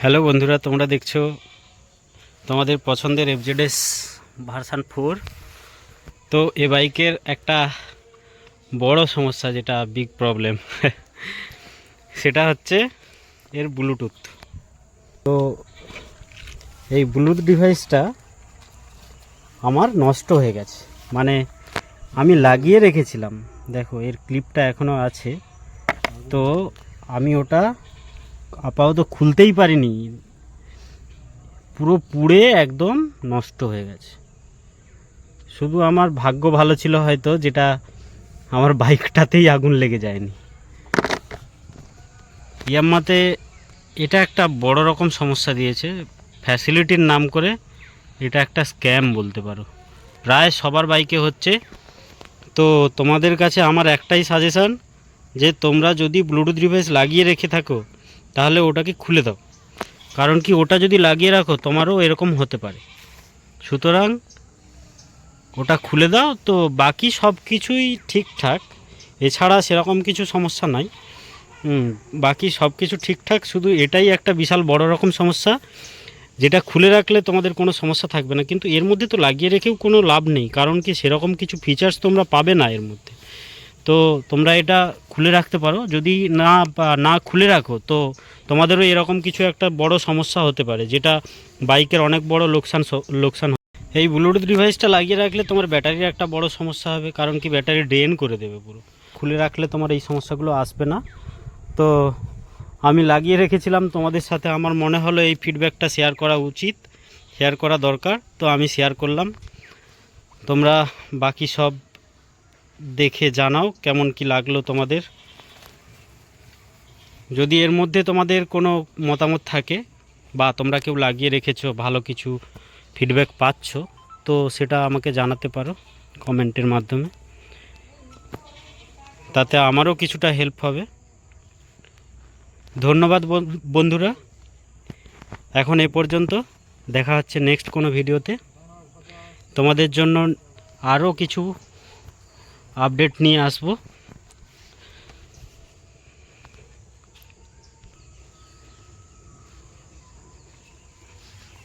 Hello বন্ধুরা, তোমরা দেখছ তোমাদের পছন্দের এফজেডএস ভার্সান ফোর তো এ বাইকের একটা বড় সমস্যা, যেটা বিগ প্রবলেম সেটা হচ্ছে এর ব্লুটুথ তো এই ব্লুটুথ ডিভাইসটা আমার নষ্ট হয়ে গেছে। মানে আমি লাগিয়ে রেখেছিলাম। দেখো, এর ক্লিপটা এখনও আছে। তো আমি ওটা আপাতত খুলতেই পারিনি। পুরো পুড়ে একদম নষ্ট হয়ে গেছে। শুধু আমার ভাগ্য ভালো ছিল হয়তো, যেটা আমার বাইকটাতেই আগুন লেগে যায়নি। ইয়াম্মাতে এটা একটা বড় রকম সমস্যা দিয়েছে। ফ্যাসিলিটির নাম করে এটা একটা স্ক্যাম বলতে পারো। প্রায় সবার বাইকে হচ্ছে। তো তোমাদের কাছে আমার একটাই সাজেশান যে তোমরা যদি ব্লুটুথ ডিভাইস লাগিয়ে রেখে থাকো তাহলে ওটাকে খুলে দাও। কারণ কি, ওটা যদি লাগিয়ে রাখো, তোমারও এরকম হতে পারে। সুতরাং ওটা খুলে দাও, তো বাকি সব কিছুই ঠিকঠাক। এছাড়া সেরকম কিছু সমস্যা নাই। বাকি সব কিছু ঠিকঠাক, শুধু এটাই একটা বিশাল বড় রকম সমস্যা। যেটা খুলে রাখলে তোমাদের কোনো সমস্যা থাকবে না। কিন্তু এর মধ্যে তো লাগিয়ে রেখেও কোনো লাভ নেই। কারণ কি, সেরকম কিছু ফিচার্স তোমরা পাবে না এর মধ্যে। তো তোমরা এটা খুলে রাখতে পারো। যদি না না খুলে রাখো, তো তোমাদেরও এরকম কিছু একটা বড় সমস্যা হতে পারে, যেটা বাইকের অনেক বড় লোকসান লোকসান। এই ব্লুটুথ ডিভাইসটা লাগিয়ে রাখলে তোমার ব্যাটারির একটা বড় সমস্যা হবে, কারণ কি ব্যাটারি ড্রেন করে দেবে পুরো। খুলে রাখলে তোমার এই সমস্যাগুলো আসবে না। তো আমি লাগিয়ে রেখেছিলাম, তোমাদের সাথে আমার মনে হলো এই ফিডব্যাকটা শেয়ার করা উচিত শেয়ার করা দরকার, তো আমি শেয়ার করলাম। তোমরা বাকি সব দেখে জানাও কেমন কি লাগল তোমাদের। যদি এর মধ্যে তোমাদের কোনো মতামত থাকে বা তোমরা কেউ লাগিয়ে রেখেছো, ভালো কিছু ফিডব্যাক পাচ্ছ, তো সেটা আমাকে জানাতে পারো কমেন্টের মাধ্যমে। তাতে আমারও কিছুটা হেল্প হবে। ধন্যবাদ বন- বন্ধুরা। এখন এ পর্যন্ত দেখা হচ্ছে নেক্সট কোনো ভিডিওতে তোমাদের জন্য আরও কিছু আপডেট নিয়ে আসবো